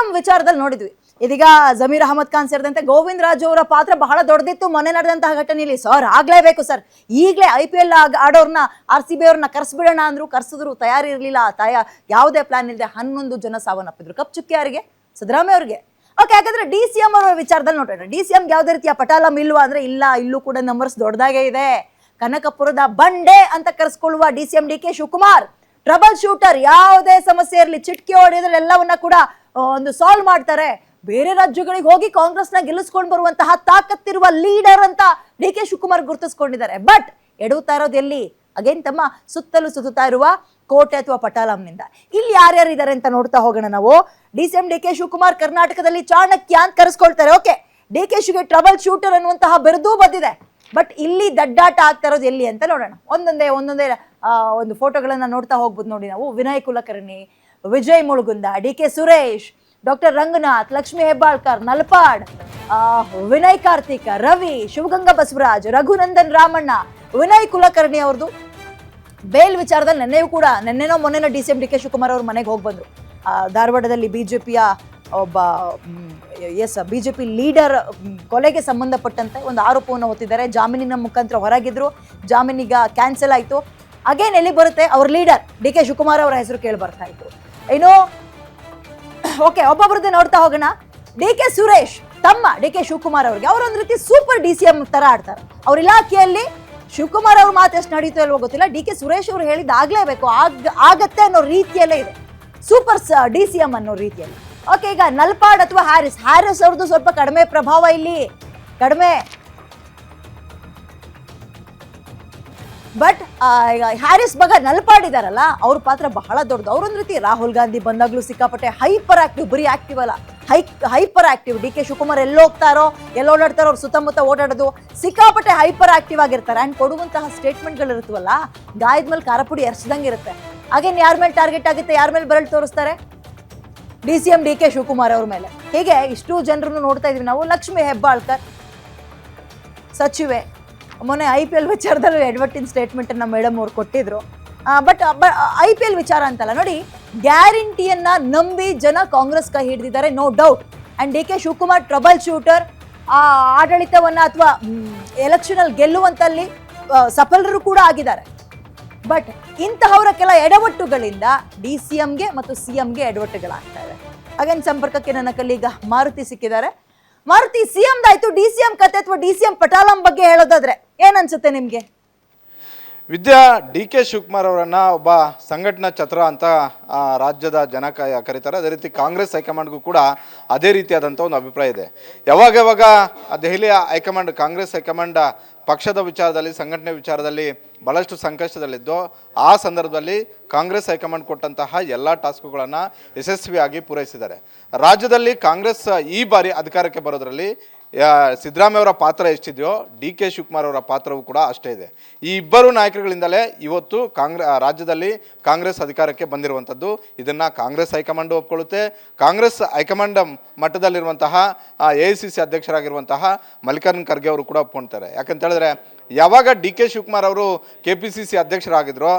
M ವಿಚಾರದಲ್ಲಿ ನೋಡಿದ್ವಿ. ಇದೀಗ ಜಮೀರ್ ಅಹಮದ್ ಖಾನ್ ಸೇರಿದಂತೆ ಗೋವಿಂದ್ ರಾಜು ಅವರ ಪಾತ್ರ ಬಹಳ ದೊಡ್ಡದಿತ್ತು. ಮೊನ್ನೆ ನಡೆದಂತಹ ಘಟನೆಯಲ್ಲಿ ಸರ್ ಆಗ್ಲೇಬೇಕು ಸರ್. ಈಗಲೇ ಐ ಪಿ ಎಲ್ ಆಡೋರ್ನ ಆರ್ ಸಿ ಬಿ ಅವ್ರನ್ನ ಕರ್ಸ್ಬಿಡೋಣ ಅಂದ್ರು ಕರ್ಸಿದ್ರು ತಯಾರಿ ಇರಲಿಲ್ಲ. ತಯ ಯಾವುದೇ ಪ್ಲಾನ್ ಇಲ್ಲದೆ ಹನ್ನೊಂದು ಜನ ಸಾವನ್ನಪ್ಪಿದ್ರು. ಕಪ್ ಚುಕ್ಕಿ ಯಾರಿಗೆ? ಸಿದ್ದರಾಮಯ್ಯ ಅವ್ರಿಗೆ. ಓಕೆ ಯಾಕಂದ್ರೆ ಡಿ ಸಿ ಎಂ ಅವರ ವಿಚಾರದಲ್ಲಿ ನೋಡೋಣ. ಡಿ ಸಿ ಎಂ ಯಾವುದೇ ರೀತಿಯ ಪಟಾಲಂ ಇಲ್ವಾ ಅಂದ್ರೆ ಇಲ್ಲ, ಇಲ್ಲೂ ಕೂಡ ನಂಬರ್ಸ್ ದೊಡ್ಡದಾಗೇ ಇದೆ. ಕನಕಪುರದ ಬಂಡೆ ಅಂತ ಕರೆಸ್ಕೊಳ್ಳುವ D C M D K Shivakumar. Trouble shooter ಯಾವುದೇ ಸಮಸ್ಯೆ ಇರಲಿ, ಚಿಟ್ಕಿ ಹೊಡೆದ್ರೆ ಎಲ್ಲವನ್ನ ಕೂಡ ಒಂದು ಸಾಲ್ವ್ ಮಾಡ್ತಾರೆ. ಬೇರೆ ರಾಜ್ಯಗಳಿಗೆ ಹೋಗಿ ಕಾಂಗ್ರೆಸ್ನ ಗೆಲ್ಲಿಸ್ಕೊಂಡು ಬರುವಂತಹ ತಾಕತ್ತಿರುವ ಲೀಡರ್ ಅಂತ ಡಿ ಕೆ ಶಿವಕುಮಾರ್ ಗುರುತಿಸ್ಕೊಂಡಿದ್ದಾರೆ. ಬಟ್ ಎಡುತ್ತಾ ಇರೋದು ಎಲ್ಲಿ? ಅಗೇನ್ ತಮ್ಮ ಸುತ್ತಲೂ ಸುತ್ತುತ್ತಾ ಇರುವ ಕೋಟೆ ಅಥವಾ ಪಟಾಲಂನಿಂದ. ಇಲ್ಲಿ ಯಾರ್ಯಾರು ಇದ್ದಾರೆ ಅಂತ ನೋಡ್ತಾ ಹೋಗೋಣ ನಾವು. D C M D K Shivakumar ಕರ್ನಾಟಕದಲ್ಲಿ ಚಾಣಕ್ಯ ಅಂತ ಕರೆಸ್ಕೊಳ್ತಾರೆ. ಓಕೆ ಡಿ ಕೆ ಶಿಗೆ ಟ್ರಬಲ್ ಶೂಟರ್ ಅನ್ನುವಂತಹ ಬಿರುದೂ ಬಂದಿದೆ. ಬಟ್ ಇಲ್ಲಿ ದಡ್ಡಾಟ ಆಗ್ತಾ ಇರೋದು ಎಲ್ಲಿ ಅಂತ ನೋಡೋಣ. ಒಂದೊಂದೇ ಒಂದೊಂದೇ ಒಂದು ಫೋಟೋಗಳನ್ನ ನೋಡ್ತಾ ಹೋಗ್ಬೋದು ನೋಡಿ ನಾವು. Vinay Kulkarni, Vijay Mulugunda, D K Suresh doctor Ranganath, Lakshmi Hebbalkar, Nalpad Vinay Karthika, Ravi, Shivaganga Basavaraj, Raghunandan Ramanna, Vinay Kulkarni ಅವ್ರದ್ದು ಬೇಲ್ ವಿಚಾರದಲ್ಲಿ ನೆನ್ನೆಯೂ ಕೂಡ, ನೆನ್ನೆನೋ ಮೊನ್ನೆನೋ D C M D K Shivakumar ಅವ್ರ ಮನೆಗೆ ಹೋಗಿ ಧಾರವಾಡದಲ್ಲಿ ಬಿ ಜೆ ಪಿಯ ಒಬ್ಬ S B J P leader ಕೊಲೆಗೆ ಸಂಬಂಧಪಟ್ಟಂತೆ ಒಂದು ಆರೋಪವನ್ನು ಹೊತ್ತಿದ್ದಾರೆ. ಜಾಮೀನಿನ ಮುಖಾಂತರ ಹೊರಗಿದ್ರು. ಜಾಮೀನಿಗ ಕ್ಯಾನ್ಸಲ್ ಆಯಿತು. ಅಗೇನ್ ಎಲ್ಲಿ ಬರುತ್ತೆ? ಅವ್ರ ಲೀಡರ್ ಡಿ ಕೆ ಶಿವಕುಮಾರ್ ಅವರ ಹೆಸರು ಕೇಳಿ ಬರ್ತಾ ಇತ್ತು. ಇನ್ನು ಓಕೆ, ಒಬ್ಬೊಬ್ರದ್ದು ನೋಡ್ತಾ ಹೋಗೋಣ. ಡಿ ಕೆ ಸುರೇಶ್ ತಮ್ಮ ಡಿ ಕೆ ಶಿವಕುಮಾರ್ ಅವ್ರಿಗೆ. ಅವರೊಂದು ರೀತಿ ಸೂಪರ್ ಡಿ ಸಿ ಎಂ ತರ ಆಡ್ತಾರೆ. ಅವ್ರ ಇಲಾಖೆಯಲ್ಲಿ ಶಿವಕುಮಾರ್ ಅವ್ರ ಮಾತು ಎಷ್ಟು ನಡೀತೋ ಇಲ್ವೋ ಗೊತ್ತಿಲ್ಲ. ಡಿ ಕೆ ಸುರೇಶ್ ಅವರು ಹೇಳಿದ್ದು ಆಗ್ಲೇಬೇಕು, ಆಗ, ಆಗತ್ತೆ ಅನ್ನೋ ರೀತಿಯಲ್ಲೇ ಇದೆ. ಸೂಪರ್ ಡಿ ಸಿ ಎಂ ಅನ್ನೋ ರೀತಿಯಲ್ಲಿ. ಓಕೆ, ಈಗ ನಲ್ಪಾಡ್ ಅಥವಾ ಹ್ಯಾರಿಸ್. ಹ್ಯಾರಿಸ್ ಅವ್ರದ್ದು ಸ್ವಲ್ಪ ಕಡಿಮೆ ಪ್ರಭಾವ ಇಲ್ಲಿ. ಕಡಿಮೆ ಬಟ್ ಹ್ಯಾರಿಸ್ ಮಗ ನಲ್ಪಾಡಿದಾರಲ್ಲ, ಅವ್ರ ಪಾತ್ರ ಬಹಳ ದೊಡ್ಡದು. ಅವ್ರೊಂದ್ ರೀತಿ ರಾಹುಲ್ ಗಾಂಧಿ ಬಂದಾಗ್ಲೂ ಸಿಕ್ಕಾಪಟ್ಟೆ ಹೈಪರ್ ಆಕ್ಟಿವ್ ಬರೀ ಆಕ್ಟಿವ್ ಅಲ್ಲ. High hyper active D K Shivakumar ಎಲ್ಲೋ ಹೋಗ್ತಾರೋ, ಎಲ್ಲೋ ಓಡಾಡ್ತಾರೋ, ಅವ್ರ ಸುತ್ತಮುತ್ತ ಓಡಾಡೋದು, ಸಿಕ್ಕಾಪಟ್ಟೆ ಹೈಪರ್ ಆಕ್ಟಿವ್ ಆಗಿರ್ತಾರೆ. ಆ್ಯಂಡ್ ಕೊಡುವಂತಹ ಸ್ಟೇಟ್ಮೆಂಟ್ಗಳು ಇರುತ್ತವಲ್ಲ ಗಾಯದ ಮೇಲೆ ಖಾರಪುಡಿ ಎರ್ಸ್ದಂಗೆ ಇರುತ್ತೆ. ಹಾಗೇನು ಯಾರ ಮೇಲೆ ಟಾರ್ಗೆಟ್ ಆಗುತ್ತೆ, ಯಾರ ಮೇಲೆ ಬರಲ್ ತೋರಿಸ್ತಾರೆ? D C M D K Shivakumar ಅವ್ರ ಮೇಲೆ. ಹೀಗೆ ಇಷ್ಟು ಜನರನ್ನು ನೋಡ್ತಾ ಇದ್ವಿ ನಾವು. ಲಕ್ಷ್ಮಿ ಹೆಬ್ಬಾಳ್ಕರ್, ಸಚಿವೆ. ಮೊನ್ನೆ ಐ ಪಿ ಎಲ್ ವಿಚಾರದಲ್ಲೂ ಎಡ್ವರ್ಟಿನ್ ಸ್ಟೇಟ್ಮೆಂಟನ್ನು ಮೇಡಮ್ ಅವ್ರು ಕೊಟ್ಟಿದ್ರು. ಬಟ್ ಐ ಪಿ ಎಲ್ ವಿಚಾರ ಅಂತಲ್ಲ, ನೋಡಿ, ಗ್ಯಾರಂಟಿಯನ್ನ ನಂಬಿ ಜನ ಕಾಂಗ್ರೆಸ್ ಕೈ ಹಿಡಿದಿದ್ದಾರೆ no doubt and D K Shivakumar trouble shooter ಆ ಆಡಳಿತವನ್ನ ಅಥವಾ ಎಲೆಕ್ಷನಲ್ಲಿ ಗೆಲ್ಲುವಂತಲ್ಲಿ ಸಫಲರು ಕೂಡ ಆಗಿದ್ದಾರೆ. ಬಟ್ ಇಂತಹವರ ಕೆಲ ಎಡವಟ್ಟುಗಳಿಂದ ಡಿ ಸಿ ಎಂಗೆ ಮತ್ತು ಸಿ ಎಂಗೆ ಎಡವಟ್ಟುಗಳಾಗ್ತಾ ಇದೆ ಅಗೇನ್ ಸಂಪರ್ಕಕ್ಕೆ ನನ್ನ ಕಲೀಗ ಮಾರುತಿ ಸಿಕ್ಕಿದ್ದಾರೆ. ಮಾರುತಿ, ಸಿ ಎಂದಾಯ್ತು ಡಿ ಸಿ ಎಂ ಕತೆ ಅಥವಾ ಡಿ ಸಿ ಎಂ ಪಟಾಲಂ ಬಗ್ಗೆ ಹೇಳೋದಾದ್ರೆ ಏನ್ ಅನ್ಸುತ್ತೆ ನಿಮ್ಗೆ? ವಿದ್ಯಾ, ಡಿ ಕೆ ಶಿವಕುಮಾರ್ ಅವರನ್ನ ಒಬ್ಬ ಸಂಘಟನಾ ಛತ್ರ ಅಂತ ರಾಜ್ಯದ ಜನ ಕರೀತಾರೆ. ಅದೇ ರೀತಿ ಕಾಂಗ್ರೆಸ್ ಹೈಕಮಾಂಡ್ಗೂ ಕೂಡ ಅದೇ ರೀತಿಯಾದಂಥ ಒಂದು ಅಭಿಪ್ರಾಯ ಇದೆ. ಯಾವಾಗ ಯಾವಾಗ ದೆಹಲಿಯ ಹೈಕಮಾಂಡ್, ಕಾಂಗ್ರೆಸ್ ಹೈಕಮಾಂಡ್ ಪಕ್ಷದ ವಿಚಾರದಲ್ಲಿ, ಸಂಘಟನೆ ವಿಚಾರದಲ್ಲಿ ಬಹಳಷ್ಟು ಸಂಕಷ್ಟದಲ್ಲಿದ್ದು, ಆ ಸಂದರ್ಭದಲ್ಲಿ ಕಾಂಗ್ರೆಸ್ ಹೈಕಮಾಂಡ್ ಕೊಟ್ಟಂತಹ ಎಲ್ಲ ಟಾಸ್ಕ್ಗಳನ್ನು ಯಶಸ್ವಿಯಾಗಿ ಪೂರೈಸಿದ್ದಾರೆ. ರಾಜ್ಯದಲ್ಲಿ ಕಾಂಗ್ರೆಸ್ ಈ ಬಾರಿ ಅಧಿಕಾರಕ್ಕೆ ಬರೋದ್ರಲ್ಲಿ ಸಿದ್ದರಾಮಯ್ಯ ಅವರ ಪಾತ್ರ ಎಷ್ಟಿದೆಯೋ, ಡಿ ಕೆ ಶಿವಕುಮಾರ್ ಅವರ ಪಾತ್ರವೂ ಕೂಡ ಅಷ್ಟೇ ಇದೆ. ಈ ಇಬ್ಬರು ನಾಯಕರುಗಳಿಂದಲೇ ಇವತ್ತು ಕಾಂಗ್ರೆ ರಾಜ್ಯದಲ್ಲಿ ಕಾಂಗ್ರೆಸ್ ಅಧಿಕಾರಕ್ಕೆ ಬಂದಿರುವಂಥದ್ದು. ಇದನ್ನು ಕಾಂಗ್ರೆಸ್ ಹೈಕಮಾಂಡ್ ಒಪ್ಕೊಳ್ಳುತ್ತೆ. ಕಾಂಗ್ರೆಸ್ ಹೈಕಮಾಂಡ್ ಮಟ್ಟದಲ್ಲಿರುವಂತಹ ಎ ಐ ಸಿ ಸಿ ಅಧ್ಯಕ್ಷರಾಗಿರುವಂತಹ ಮಲ್ಲಿಕಾರ್ಜುನ್ ಖರ್ಗೆ ಅವರು ಕೂಡ ಒಪ್ಕೊಳ್ತಾರೆ ಯಾಕಂತ ಹೇಳಿದ್ರೆ ಯಾವಾಗ ಡಿ ಕೆ ಶಿವಕುಮಾರ್ ಅವರು ಕೆ ಪಿ ಸಿ ಸಿ ಅಧ್ಯಕ್ಷರಾಗಿದ್ರು,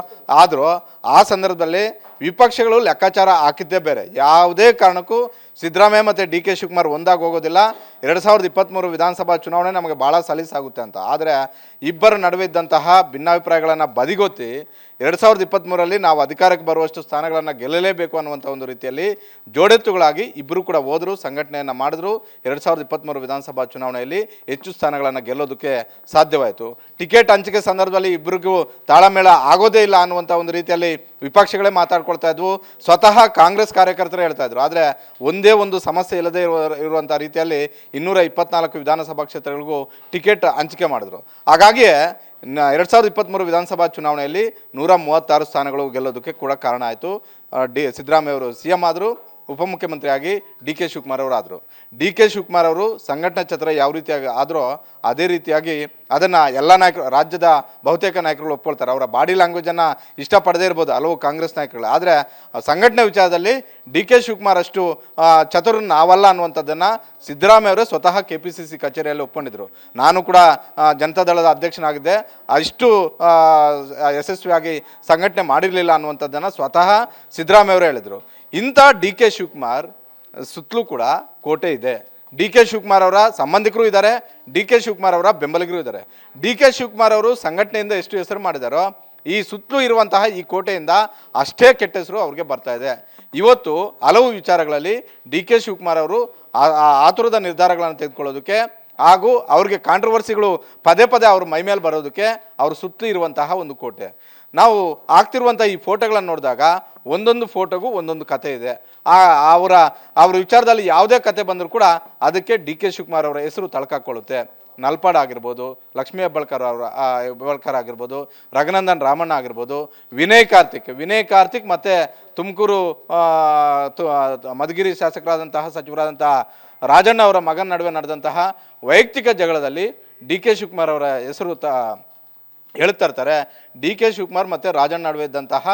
ಆದರೂ, ಆ ಸಂದರ್ಭದಲ್ಲಿ ವಿಪಕ್ಷಗಳು ಲೆಕ್ಕಾಚಾರ ಹಾಕಿದ್ದೇ ಬೇರೆ. ಯಾವುದೇ ಕಾರಣಕ್ಕೂ ಸಿದ್ದರಾಮಯ್ಯ ಮತ್ತು ಡಿ ಕೆ ಶಿವಕುಮಾರ್ ಒಂದಾಗಿ ಹೋಗೋದಿಲ್ಲ ಎರಡು ಸಾವಿರದ ಇಪ್ಪತ್ತ್ಮೂರು ವಿಧಾನಸಭಾ ಚುನಾವಣೆ ನಮಗೆ ಭಾಳ ಸಲೀಸಾಗುತ್ತೆ ಅಂತ. ಆದರೆ ಇಬ್ಬರ ನಡುವೆ ಇದ್ದಂತಹ ಭಿನ್ನಾಭಿಪ್ರಾಯಗಳನ್ನು ಬದಿಗೊತ್ತಿ ಎರಡು ಸಾವಿರದ ಇಪ್ಪತ್ತ್ಮೂರರಲ್ಲಿ ನಾವು ಅಧಿಕಾರಕ್ಕೆ ಬರುವಷ್ಟು ಸ್ಥಾನಗಳನ್ನು ಗೆಲ್ಲಲೇಬೇಕು ಅನ್ನುವಂಥ ಒಂದು ರೀತಿಯಲ್ಲಿ ಜೋಡೆತ್ತುಗಳಾಗಿ ಇಬ್ಬರು ಕೂಡ ಹೋದರು, ಸಂಘಟನೆಯನ್ನು ಮಾಡಿದ್ರು. ಎರಡು ಸಾವಿರದ ಇಪ್ಪತ್ತ್ಮೂರು ವಿಧಾನಸಭಾ ಚುನಾವಣೆಯಲ್ಲಿ ಹೆಚ್ಚು ಸ್ಥಾನಗಳನ್ನು ಗೆಲ್ಲೋದಕ್ಕೆ ಸಾಧ್ಯವಾಯಿತು. ಟಿಕೆಟ್ ಹಂಚಿಕೆ ಸಂದರ್ಭದಲ್ಲಿ ಇಬ್ಬರಿಗೂ ತಾಳಮೇಳ ಆಗೋದೇ ಇಲ್ಲ ಅನ್ನುವಂಥ ಒಂದು ರೀತಿಯಲ್ಲಿ ವಿಪಕ್ಷಗಳೇ ಮಾತಾಡ್ಕೊಳ್ತಾ ಇದ್ವು. ಸ್ವತಃ ಕಾಂಗ್ರೆಸ್ ಕಾರ್ಯಕರ್ತರೇ ಹೇಳ್ತಾ ಇದ್ರು. ಆದರೆ ಒಂದೇ ಒಂದು ಸಮಸ್ಯೆ ಇಲ್ಲದೆ ಇರುವ ಇರುವಂಥ ರೀತಿಯಲ್ಲಿ ಇನ್ನೂರ ಇಪ್ಪತ್ನಾಲ್ಕು ವಿಧಾನಸಭಾ ಕ್ಷೇತ್ರಗಳಿಗೂ ಟಿಕೆಟ್ ಹಂಚಿಕೆ ಮಾಡಿದ್ರು. ಹಾಗಾಗಿಯೇ ಎರಡು ಸಾವಿರದ ಇಪ್ಪತ್ತ್ಮೂರು ವಿಧಾನಸಭಾ ಚುನಾವಣೆಯಲ್ಲಿ ನೂರ ಮೂವತ್ತಾರು ಸ್ಥಾನಗಳು ಗೆಲ್ಲೋದಕ್ಕೆ ಕೂಡ ಕಾರಣ ಆಯಿತು. ಡಿ, ಸಿದ್ದರಾಮಯ್ಯ ಅವರು ಸಿ ಎಂ ಆದರು ಉಪಮುಖ್ಯಮಂತ್ರಿಯಾಗಿ ಡಿ ಕೆ ಶಿವಕುಮಾರ್ ಅವರು ಆದರು ಡಿ ಕೆ ಶಿವಕುಮಾರ್ ಅವರು ಸಂಘಟನಾ ಛತ್ರ ಯಾವ ರೀತಿಯಾಗಿ ಆದರೂ ಅದೇ ರೀತಿಯಾಗಿ ಅದನ್ನು ಎಲ್ಲ ನಾಯಕರು, ರಾಜ್ಯದ ಬಹುತೇಕ ನಾಯಕರುಗಳು ಒಪ್ಕೊಳ್ತಾರೆ. ಅವರ ಬಾಡಿ ಲ್ಯಾಂಗ್ವೇಜನ್ನು ಇಷ್ಟಪಡದೇ ಇರ್ಬೋದು ಹಲವು ಕಾಂಗ್ರೆಸ್ ನಾಯಕರುಗಳು. ಆದರೆ ಸಂಘಟನೆ ವಿಚಾರದಲ್ಲಿ ಡಿ ಕೆ ಶಿವಕುಮಾರ್ ಅಷ್ಟು ಚತುರ್ ನಾವಲ್ಲ ಅನ್ನುವಂಥದ್ದನ್ನು ಸಿದ್ದರಾಮಯ್ಯ ಅವರೇ ಸ್ವತಃ ಕೆ ಪಿ ಸಿ ಸಿ ಕಚೇರಿಯಲ್ಲಿ ಒಪ್ಕೊಂಡಿದ್ರು. ನಾನು ಕೂಡ ಜನತಾದಳದ ಅಧ್ಯಕ್ಷನಾಗಿದ್ದೆ. ಅಷ್ಟು ಯಶಸ್ವಿಯಾಗಿ ಸಂಘಟನೆ ಮಾಡಿರಲಿಲ್ಲ ಅನ್ನುವಂಥದ್ದನ್ನು ಸ್ವತಃ ಸಿದ್ದರಾಮಯ್ಯ ಅವರು ಹೇಳಿದರು. ಇಂಥ ಡಿ ಕೆ ಶಿವಕುಮಾರ್ ಸುತ್ತಲೂ ಕೂಡ ಕೋಟೆ ಇದೆ. ಡಿ ಕೆ ಶಿವಕುಮಾರ್ ಅವರ ಸಂಬಂಧಿಕರು ಇದ್ದಾರೆ, ಡಿ ಕೆ ಶಿವಕುಮಾರ್ ಅವರ ಬೆಂಬಲಿಗರು ಇದ್ದಾರೆ. ಡಿ ಕೆ ಶಿವಕುಮಾರ್ ಅವರು ಸಂಘಟನೆಯಿಂದ ಎಷ್ಟು ಹೆಸರು ಮಾಡಿದಾರೋ, ಈ ಸುತ್ತಲೂ ಇರುವಂತಹ ಈ ಕೋಟೆಯಿಂದ ಅಷ್ಟೇ ಕೆಟ್ಟ ಹೆಸರು ಅವ್ರಿಗೆ ಬರ್ತಾ ಇದೆ. ಇವತ್ತು ಹಲವು ವಿಚಾರಗಳಲ್ಲಿ ಡಿ ಕೆ ಶಿವಕುಮಾರ್ ಅವರು ಆತುರದ ನಿರ್ಧಾರಗಳನ್ನು ತೆಗೆದುಕೊಳ್ಳೋದಕ್ಕೆ ಹಾಗೂ ಅವ್ರಿಗೆ ಕಾಂಟ್ರವರ್ಸಿಗಳು ಪದೇ ಪದೇ ಅವ್ರ ಮೈಮೇಲೆ ಬರೋದಕ್ಕೆ ಅವ್ರ ಸುತ್ತಲೂ ಇರುವಂತಹ ಒಂದು ಕೋಟೆ. ನಾವು ಆಗ್ತಿರುವಂಥ ಈ ಫೋಟೋಗಳನ್ನು ನೋಡಿದಾಗ ಒಂದೊಂದು ಫೋಟೋಗೂ ಒಂದೊಂದು ಕತೆ ಇದೆ. ಆ, ಅವರ ಅವರ ವಿಚಾರದಲ್ಲಿ ಯಾವುದೇ ಕತೆ ಬಂದರೂ ಕೂಡ ಅದಕ್ಕೆ ಡಿ ಕೆ ಶಿವಕುಮಾರ್ ಅವರ ಹೆಸರು ತಳ್ಕಾಕೊಳ್ಳುತ್ತೆ. ನಲ್ಪಾಡ್ ಆಗಿರ್ಬೋದು, ಲಕ್ಷ್ಮೀ ಹೆಬ್ಬಾಳ್ಕರ್ ಅವರ ಹೆಬ್ಬಾಳ್ಕರ್ ಆಗಿರ್ಬೋದು, ರಘುನಂದನ್ ರಾಮಣ್ಣ ಆಗಿರ್ಬೋದು, ವಿನಯ್ ಕಾರ್ತಿಕ್ ವಿನಯ್ ಕಾರ್ತಿಕ್ ಮತ್ತು ತುಮಕೂರು ಮಧುಗಿರಿ ಶಾಸಕರಾದಂತಹ, ಸಚಿವರಾದಂತಹ ರಾಜಣ್ಣ ಅವರ ಮಗನ ನಡುವೆ ನಡೆದಂತಹ ವೈಯಕ್ತಿಕ ಜಗಳದಲ್ಲಿ ಡಿ ಕೆ ಶಿವಕುಮಾರ್ ಅವರ ಹೆಸರು ತ, ಹೇಳ್ತಾ ಇರ್ತಾರೆ. ಡಿ ಕೆ ಶಿವಕುಮಾರ್ ಮತ್ತು ರಾಜಣ್ಣ ನಡುವೆ ಇದ್ದಂತಹ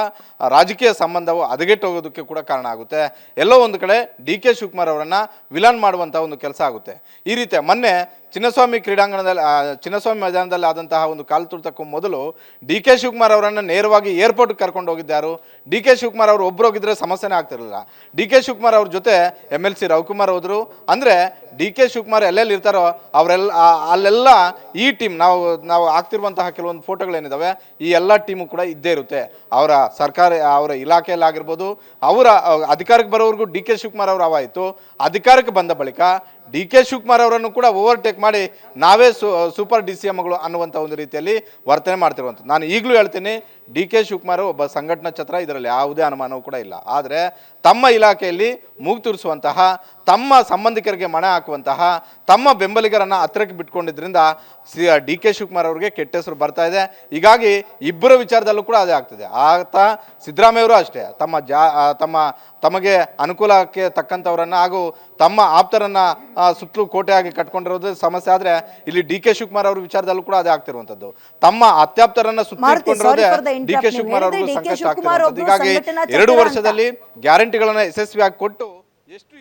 ರಾಜಕೀಯ ಸಂಬಂಧವು ಹದಗೆಟ್ಟು ಹೋಗೋದಕ್ಕೆ ಕೂಡ ಕಾರಣ ಆಗುತ್ತೆ. ಎಲ್ಲೋ ಒಂದು ಕಡೆ ಡಿ ಕೆ ಶಿವಕುಮಾರ್ ಅವರನ್ನು ವಿಲನ್ ಮಾಡುವಂಥ ಒಂದು ಕೆಲಸ ಆಗುತ್ತೆ. ಈ ರೀತಿ ಮೊನ್ನೆ ಚಿನ್ನಸ್ವಾಮಿ ಕ್ರೀಡಾಂಗಣದಲ್ಲಿ ಚಿನ್ನಸ್ವಾಮಿ ಮೈದಾನದಲ್ಲಿ ಆದಂತಹ ಒಂದು ಕಾಲು ತುರ್ತಕ್ಕೂ ಮೊದಲು ಡಿ ಕೆ ಶಿವಕುಮಾರ್ ಅವರನ್ನು ನೇರವಾಗಿ ಏರ್ಪೋರ್ಟ್ಗೆ ಕರ್ಕೊಂಡು ಹೋಗಿದ್ದಾರು ಡಿ ಕೆ ಶಿವಕುಮಾರ್ ಅವರು ಒಬ್ಬರು ಹೋಗಿದ್ರೆ ಸಮಸ್ಯೆನೇ ಆಗ್ತಿರಲಿಲ್ಲ. ಡಿ ಕೆ ಶಿವಕುಮಾರ್ ಅವ್ರ ಜೊತೆ ಎಂ ಎಲ್ ಸಿ ರವಿಕುಮಾರ್ ಹೋದರು. ಅಂದರೆ ಡಿ ಕೆ ಶಿವಕುಮಾರ್ ಎಲ್ಲೆಲ್ಲಿ ಇರ್ತಾರೋ ಅವರೆಲ್ಲ ಅಲ್ಲೆಲ್ಲ ಈ ಟೀಮ್, ನಾವು ನಾವು ಆಗ್ತಿರುವಂತಹ ಕೆಲವೊಂದು ಫೋಟೋಗಳೇನಿದ್ದಾವೆ ಈ ಎಲ್ಲ ಟೀಮು ಕೂಡ ಇದ್ದೇ ಇರುತ್ತೆ. ಅವರ ಸರ್ಕಾರ, ಅವರ ಇಲಾಖೆಯಲ್ಲಾಗಿರ್ಬೋದು, ಅವರ, ಅಧಿಕಾರಕ್ಕೆ ಬರೋವರೆಗೂ ಡಿ ಕೆ ಶಿವಕುಮಾರ್ ಅವರು ಅವಾಯಿತು ಅಧಿಕಾರಕ್ಕೆ ಬಂದ ಬಳಿಕ ಡಿ ಕೆ ಶಿವಕುಮಾರ್ ಅವರನ್ನು ಕೂಡ ಓವರ್ಟೇಕ್ ಮಾಡಿ ನಾವೇ ಸೂಪರ್ ಡಿ ಸಿ ಎಮ್ಗಳು ಅನ್ನುವಂಥ ಒಂದು ರೀತಿಯಲ್ಲಿ ವರ್ತನೆ ಮಾಡ್ತಿರುವಂಥದ್ದು. ನಾನು ಈಗಲೂ ಹೇಳ್ತೀನಿ, ಡಿ ಕೆ ಶಿವಕುಮಾರ್ ಒಬ್ಬ ಸಂಘಟನಾ ಛತ್ರ, ಇದರಲ್ಲಿ ಯಾವುದೇ ಅನುಮಾನವೂ ಕೂಡ ಇಲ್ಲ. ಆದರೆ ತಮ್ಮ ಇಲಾಖೆಯಲ್ಲಿ ಮೂಗು ತೂರಿಸುವಂತಹ, ತಮ್ಮ ಸಂಬಂಧಿಕರಿಗೆ ಮಣೆ ಹಾಕುವಂತಹ, ತಮ್ಮ ಬೆಂಬಲಿಗರನ್ನು ಹತ್ತಿರಕ್ಕೆ ಬಿಟ್ಕೊಂಡಿದ್ದರಿಂದ ಸಿ ಡಿ ಕೆ ಶಿವಕುಮಾರ್ ಅವರಿಗೆ ಕೆಟ್ಟ ಹೆಸರು ಬರ್ತಾ ಇದೆ. ಹೀಗಾಗಿ ಇಬ್ಬರ ವಿಚಾರದಲ್ಲೂ ಕೂಡ ಅದೇ ಆಗ್ತದೆ. ಆತ ಸಿದ್ದರಾಮಯ್ಯವರು ಅಷ್ಟೇ. ತಮ್ಮ ಜಾ ತಮ್ಮ ತಮಗೆ ಅನುಕೂಲಕ್ಕೆ ತಕ್ಕಂಥವ್ರನ್ನ ಹಾಗೂ ತಮ್ಮ ಆಪ್ತರನ್ನ ಸುತ್ತಲೂ ಕೋಟೆಯಾಗಿ ಕಟ್ಕೊಂಡಿರೋದು ಸಮಸ್ಯೆ ಆದರೆ ಇಲ್ಲಿ ಡಿ ಕೆ ಶಿವಕುಮಾರ್ ಅವ್ರ ವಿಚಾರದಲ್ಲೂ ಕೂಡ ಅದೇ ಆಗ್ತಿರುವಂಥದ್ದು. ತಮ್ಮ ಅತ್ಯಾಪ್ತರನ್ನ ಸುತ್ತ ಮಾರುತಿ, ಇಟ್ಕೊಂಡಿರೋದೇ sorry for the D K. Shivakumar ನೀವು ಅವ್ರಿಗೂ ಸಂಕಷ್ಟ ಹೀಗಾಗಿ ಎರಡು ವರ್ಷದಲ್ಲಿ ಗ್ಯಾರಂಟಿಗಳನ್ನ ಯಶಸ್ವಿಯಾಗಿ ಕೊಟ್ಟು ಎಷ್ಟು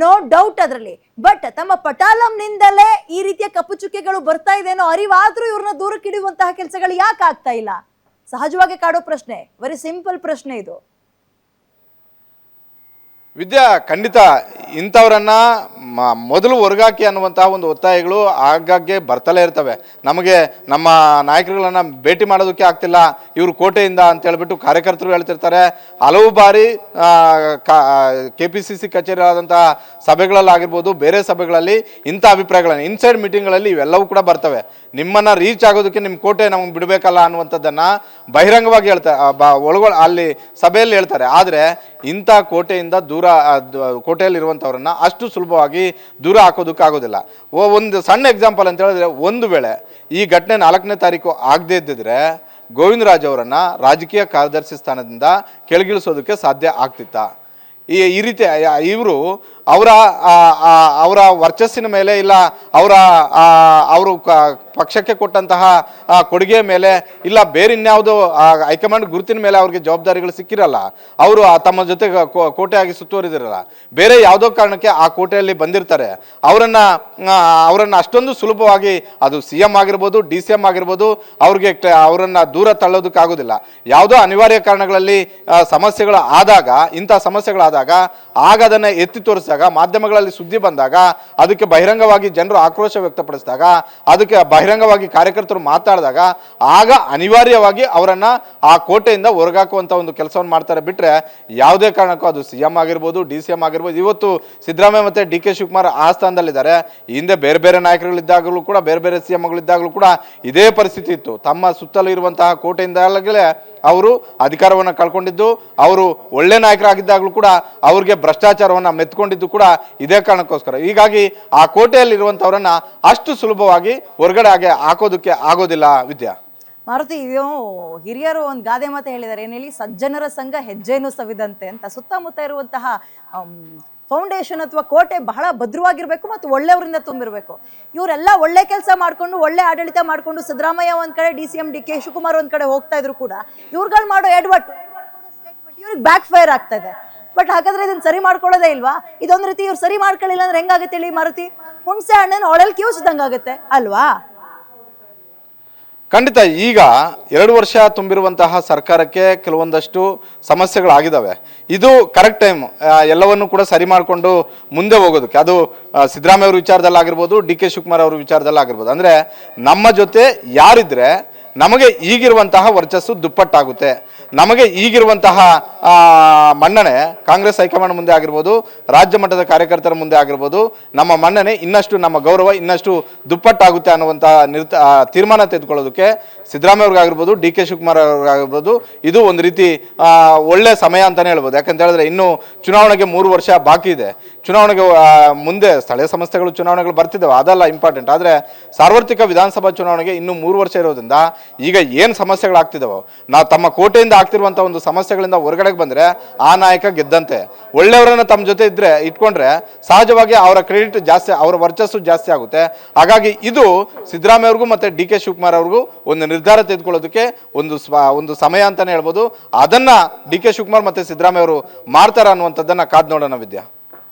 ನೋ ಡೌಟ್ ಅದರಲ್ಲಿ. ಬಟ್ ತಮ್ಮ ಪಟಾಲಂನಿಂದಲೇ ಈ ರೀತಿಯ ಕಪ್ಪು ಚುಕ್ಕೆಗಳು ಬರ್ತಾ ಇದೇನೋ ಅರಿವಾದ್ರೂ ಇವ್ರನ್ನ ದೂರಕ್ಕಿಡುವಂತಹ ಕೆಲಸಗಳು ಯಾಕೆ ಆಗ್ತಾ ಇಲ್ಲ? ಸಹಜವಾಗಿ ಕಾಡೋ ಪ್ರಶ್ನೆ. ವೆರಿ ಸಿಂಪಲ್ ಪ್ರಶ್ನೆ ಇದು. ವಿದ್ಯಾ, ಖಂಡಿತ ಇಂಥವ್ರನ್ನ ಮೊದಲು ಹೊರಗಾಕಿ ಅನ್ನುವಂಥ ಒಂದು ಒತ್ತಾಯಗಳು ಆಗಾಗ್ಗೆ ಬರ್ತಲೇ ಇರ್ತವೆ. ನಮಗೆ ನಮ್ಮ ನಾಯಕರುಗಳನ್ನು ಭೇಟಿ ಮಾಡೋದಕ್ಕೆ ಆಗ್ತಿಲ್ಲ. ಇವರು ಕೋಟೆಯಿಂದ ಅಂತ ಹೇಳ್ಬಿಟ್ಟು ಕಾರ್ಯಕರ್ತರು ಹೇಳ್ತಿರ್ತಾರೆ. ಹಲವು ಬಾರಿ ಕೆ ಪಿ ಸಿ ಸಿ ಕಚೇರಿ ಸಭೆಗಳಲ್ಲಾಗಿರ್ಬೋದು ಬೇರೆ ಸಭೆಗಳಲ್ಲಿ ಇಂಥ ಅಭಿಪ್ರಾಯಗಳನ್ನು, ಇನ್ಸೈಡ್ ಮೀಟಿಂಗ್ಗಳಲ್ಲಿ ಇವೆಲ್ಲವೂ ಕೂಡ ಬರ್ತವೆ. ನಿಮ್ಮನ್ನು ರೀಚ್ ಆಗೋದಕ್ಕೆ ನಿಮ್ಮ ಕೋಟೆ ನಮಗೆ ಬಿಡಬೇಕಲ್ಲ ಅನ್ನುವಂಥದ್ದನ್ನು ಬಹಿರಂಗವಾಗಿ ಹೇಳ್ತಾರೆ ಬ, ಒಳಗೊಳ, ಅಲ್ಲಿ ಸಭೆಯಲ್ಲಿ ಹೇಳ್ತಾರೆ. ಆದರೆ ಇಂಥ ಕೋಟೆಯಿಂದ ದೂರ ಕೋಟೆಯಲ್ಲಿರುವಂಥವ್ರನ್ನ ಅಷ್ಟು ಸುಲಭವಾಗಿ ದೂರ ಹಾಕೋದಕ್ಕಾಗೋದಿಲ್ಲ ಓ, ಒಂದು ಸಣ್ಣ ಎಕ್ಸಾಂಪಲ್ ಅಂತ ಹೇಳಿದ್ರೆ ಒಂದು ವೇಳೆ ಈ ಘಟನೆ ನಾಲ್ಕನೇ ತಾರೀಕು ಆಗದೇ ಇದ್ದಿದ್ರೆ ಗೋವಿಂದರಾಜ್ ಅವರನ್ನು ರಾಜಕೀಯ ಕಾರ್ಯದರ್ಶಿ ಸ್ಥಾನದಿಂದ ಕೆಳಗಿಳಿಸೋದಕ್ಕೆ ಸಾಧ್ಯ ಆಗ್ತಿತ್ತ? ಈ ರೀತಿ ಇವರು ಅವರ ಅವರ ವರ್ಚಸ್ಸಿನ ಮೇಲೆ ಇಲ್ಲ ಅವರ ಅವರು ಪಕ್ಷಕ್ಕೆ ಕೊಟ್ಟಂತಹ ಕೊಡುಗೆ ಮೇಲೆ ಇಲ್ಲ ಬೇರೆ ಇನ್ಯಾವುದೋ ಆ, ಹೈಕಮಾಂಡ್ ಗುರುತಿನ ಮೇಲೆ ಅವ್ರಿಗೆ ಜವಾಬ್ದಾರಿಗಳು ಸಿಕ್ಕಿರಲ್ಲ ಅವರು ತಮ್ಮ ಜೊತೆ ಕೋಟೆಯಾಗಿ ಸುತ್ತುವರಿದಿರಲ್ಲ ಬೇರೆ ಯಾವುದೋ ಕಾರಣಕ್ಕೆ ಆ ಕೋಟೆಯಲ್ಲಿ ಬಂದಿರ್ತಾರೆ ಅವರನ್ನು ಅವರನ್ನು ಅಷ್ಟೊಂದು ಸುಲಭವಾಗಿ ಅದು ಸಿ ಎಂ ಆಗಿರ್ಬೋದು ಡಿ ಸಿ ಎಂ ಆಗಿರ್ಬೋದು ಅವ್ರಿಗೆ ಅವರನ್ನ ದೂರ ತಳ್ಳೋದಕ್ಕಾಗೋದಿಲ್ಲ ಯಾವುದೋ ಅನಿವಾರ್ಯ ಕಾರಣಗಳಲ್ಲಿ ಸಮಸ್ಯೆಗಳು ಆದಾಗ ಇಂಥ ಸಮಸ್ಯೆಗಳಾದಾಗ ಆಗ ಅದನ್ನು ಎತ್ತಿ ತೋರಿಸಿದಾಗ, ಮಾಧ್ಯಮಗಳಲ್ಲಿ ಸುದ್ದಿ ಬಂದಾಗ, ಅದಕ್ಕೆ ಬಹಿರಂಗವಾಗಿ ಜನರು ಆಕ್ರೋಶ ವ್ಯಕ್ತಪಡಿಸಿದಾಗ, ಅದಕ್ಕೆ ಬಹಿರಂಗವಾಗಿ ಕಾರ್ಯಕರ್ತರು ಮಾತಾಡಿದಾಗ, ಆಗ ಅನಿವಾರ್ಯವಾಗಿ ಅವರನ್ನು ಆ ಕೋಟೆಯಿಂದ ಹೊರಗಾಕುವಂಥ ಒಂದು ಕೆಲಸವನ್ನು ಮಾಡ್ತಾರೆ. ಬಿಟ್ಟರೆ ಯಾವುದೇ ಕಾರಣಕ್ಕೂ ಅದು ಸಿ ಎಂ ಆಗಿರ್ಬೋದು, ಡಿ ಸಿ ಎಂ ಆಗಿರ್ಬೋದು, ಇವತ್ತು ಸಿದ್ದರಾಮಯ್ಯ ಮತ್ತು ಡಿ ಕೆ ಶಿವಕುಮಾರ್ ಆ ಸ್ಥಾನದಲ್ಲಿದ್ದಾರೆ. ಹಿಂದೆ ಬೇರೆ ಬೇರೆ ನಾಯಕರುಗಳಿದ್ದಾಗಲೂ ಕೂಡ, ಬೇರೆ ಬೇರೆ ಸಿ ಎಂಗಳಿದ್ದಾಗಲೂ ಕೂಡ ಇದೇ ಪರಿಸ್ಥಿತಿ ಇತ್ತು. ತಮ್ಮ ಸುತ್ತಲೂ ಇರುವಂತಹ ಕೋಟೆಯಿಂದಲೇ ಅವರು ಅಧಿಕಾರವನ್ನು ಕಳ್ಕೊಂಡಿದ್ದು, ಅವರು ಒಳ್ಳೆ ನಾಯಕರಾಗಿದ್ದಾಗಲೂ ಕೂಡ ಅವ್ರಿಗೆ ಭ್ರಷ್ಟಾಚಾರವನ್ನು ಮೆತ್ಕೊಂಡಿದ್ದು ಕೂಡ ಇದೇ ಕಾರಣಕ್ಕೋಸ್ಕರ. ಹೀಗಾಗಿ ಆ ಕೋಟೆಯಲ್ಲಿರುವಂಥವರನ್ನು ಅಷ್ಟು ಸುಲಭವಾಗಿ ಹೊರಗಡೆ ಹಾಗೆ ಹಾಕೋದಕ್ಕೆ ಆಗೋದಿಲ್ಲ ವಿದ್ಯಾ. ಮಾರುತಿ ಇದು ಹಿರಿಯರು ಒಂದು ಗಾದೆ ಮಾತು ಹೇಳಿದ್ದಾರೆ. ಏನು ಹೇಳಿ, ಸಜ್ಜನರ ಸಂಘ ಹೆಜ್ಜೆಯನ್ನು ಸವಿದಂತೆ ಅಂತ. ಸುತ್ತಮುತ್ತ ಇರುವಂತಹ ಫೌಂಡೇಶನ್ ಅಥವಾ ಕೋಟೆ ಬಹಳ ಭದ್ರವಾಗಿರಬೇಕು ಮತ್ತು ಒಳ್ಳೆಯವರಿಂದ ತುಂಬಿರಬೇಕು. ಇವರೆಲ್ಲ ಒಳ್ಳೆ ಕೆಲಸ ಮಾಡಿಕೊಂಡು, ಒಳ್ಳೆ ಆಡಳಿತ ಮಾಡಿಕೊಂಡು ಸಿದ್ದರಾಮಯ್ಯ ಒಂದು ಕಡೆ, D C M D K Shivakumar ಒಂದು ಕಡೆ ಹೋಗ್ತಾ ಇದ್ರು ಕೂಡ, ಇವ್ರುಗಳು ಮಾಡೋ ಎಡ್ವರ್ಟ್ ಇವ್ರಿಗೆ ಬ್ಯಾಕ್ ಫೈರ್ ಆಗ್ತಾ ಇದೆ. ಬಟ್ ಹಾಗಾದ್ರೆ ಇದನ್ನ ಸರಿ ಮಾಡ್ಕೊಳ್ಳೋದೇ ಇಲ್ವಾ? ಇದೊಂದು ರೀತಿ ಇವ್ರು ಸರಿ ಮಾಡ್ಕೊಳ್ಳಿಲ್ಲ ಅಂದ್ರೆ ಹೆಂಗಾಗುತ್ತೆ ಹೇಳಿ ಮಾರುತಿ? ಹುಣಸೆ ಹಣ್ಣನ್ನು ಒಳಲ್ ಆಗುತ್ತೆ ಅಲ್ವಾ? ಖಂಡಿತ ಈಗ ಎರಡು ವರ್ಷ ತುಂಬಿರುವಂತಹ ಸರ್ಕಾರಕ್ಕೆ ಕೆಲವೊಂದಷ್ಟು ಸಮಸ್ಯೆಗಳಾಗಿದ್ದಾವೆ. ಇದು ಕರೆಕ್ಟ್ ಟೈಮ್ ಎಲ್ಲವನ್ನು ಕೂಡ ಸರಿ ಮಾಡಿಕೊಂಡು ಮುಂದೆ ಹೋಗೋದಕ್ಕೆ. ಅದು ಸಿದ್ದರಾಮಯ್ಯ ಅವ್ರ ವಿಚಾರದಲ್ಲಾಗಿರ್ಬೋದು ಡಿ ಕೆ ಶಿವಕುಮಾರ್ ಅವ್ರ ವಿಚಾರದಲ್ಲಾಗಿರ್ಬೋದು ಅಂದರೆ ನಮ್ಮ ಜೊತೆ ಯಾರಿದ್ರೆ ನಮಗೆ ಈಗಿರುವಂತಹ ವರ್ಚಸ್ಸು ದುಪ್ಪಟ್ಟಾಗುತ್ತೆ. ನಮಗೆ ಈಗಿರುವಂತಹ ಮನ್ನಣೆ ಕಾಂಗ್ರೆಸ್ ಹೈಕಮಾಂಡ್ ಮುಂದೆ ಆಗಿರ್ಬೋದು, ರಾಜ್ಯ ಮಟ್ಟದ ಕಾರ್ಯಕರ್ತರ ಮುಂದೆ ಆಗಿರ್ಬೋದು, ನಮ್ಮ ಮನ್ನಣೆ ಇನ್ನಷ್ಟು ನಮ್ಮ ಗೌರವ, ಇನ್ನಷ್ಟು ದುಪ್ಪಟ್ಟಾಗುತ್ತೆ ಅನ್ನುವಂತಹ ನಿರ್ ತೀರ್ಮಾನ ತೆಗೆದುಕೊಳ್ಳೋದಕ್ಕೆ ಸಿದ್ದರಾಮಯ್ಯ ಅವ್ರಿಗಾಗಿರ್ಬೋದು ಡಿ ಕೆ ಶಿವಕುಮಾರ್ ಅವ್ರಿಗಾಗಿರ್ಬೋದು ಇದು ಒಂದು ರೀತಿ ಒಳ್ಳೆಯ ಒಳ್ಳೆ ಸಮಯ ಅಂತಲೇ ಹೇಳ್ಬೋದು. ಯಾಕಂತ ಹೇಳಿದ್ರೆ ಇನ್ನು ಚುನಾವಣೆಗೆ ಮೂರು ವರ್ಷ ಬಾಕಿ ಇದೆ. ಚುನಾವಣೆಗೆ ಮುಂದೆ ಸ್ಥಳೀಯ ಸಂಸ್ಥೆಗಳು ಚುನಾವಣೆಗಳು ಬರ್ತಿದ್ದಾವೆ. ಅದೆಲ್ಲ ಇಂಪಾರ್ಟೆಂಟ್ ಆದರೆ ಸಾರ್ವತ್ರಿಕ ವಿಧಾನಸಭಾ ಚುನಾವಣೆಗೆ ಇನ್ನೂ ಮೂರು ವರ್ಷ ಇರೋದ್ರಿಂದ ಈಗ ಏನು ಸಮಸ್ಯೆಗಳಾಗ್ತಿದಾವೋ ನಾವು ತಮ್ಮ ಕೋಟೆಯಿಂದ ಆಗ್ತಿರುವಂಥ ಒಂದು ಸಮಸ್ಯೆಗಳಿಂದ ಹೊರಗಡೆಗೆ ಬಂದರೆ ಆ ನಾಯಕ ಗೆದ್ದಂತೆ. ಒಳ್ಳೆಯವರನ್ನ ತಮ್ಮ ಜೊತೆ ಇದ್ದರೆ ಇಟ್ಕೊಂಡ್ರೆ ಸಹಜವಾಗಿ ಅವರ ಕ್ರೆಡಿಟ್ ಜಾಸ್ತಿ, ಅವರ ವರ್ಚಸ್ಸು ಜಾಸ್ತಿ ಆಗುತ್ತೆ. ಹಾಗಾಗಿ ಇದು ಸಿದ್ದರಾಮಯ್ಯ ಅವ್ರಿಗೂ ಮತ್ತು ಡಿ ಕೆ ಶಿವಕುಮಾರ್ ಅವ್ರಿಗೂ ಒಂದು ನಿರ್ಧಾರ ತೆಗೆದುಕೊಳ್ಳೋದಕ್ಕೆ ಒಂದು ಸ್ವ, ಒಂದು ಸಮಯ ಅಂತಲೇ ಹೇಳ್ಬೋದು. ಅದನ್ನು ಡಿ ಕೆ ಶಿವಕುಮಾರ್ ಮತ್ತು ಸಿದ್ದರಾಮಯ್ಯ ಅವರು ಮಾಡ್ತಾರೆ ಅನ್ನುವಂಥದ್ದನ್ನು ಕಾದು ನೋಡೋಣ ವಿದ್ಯಾ.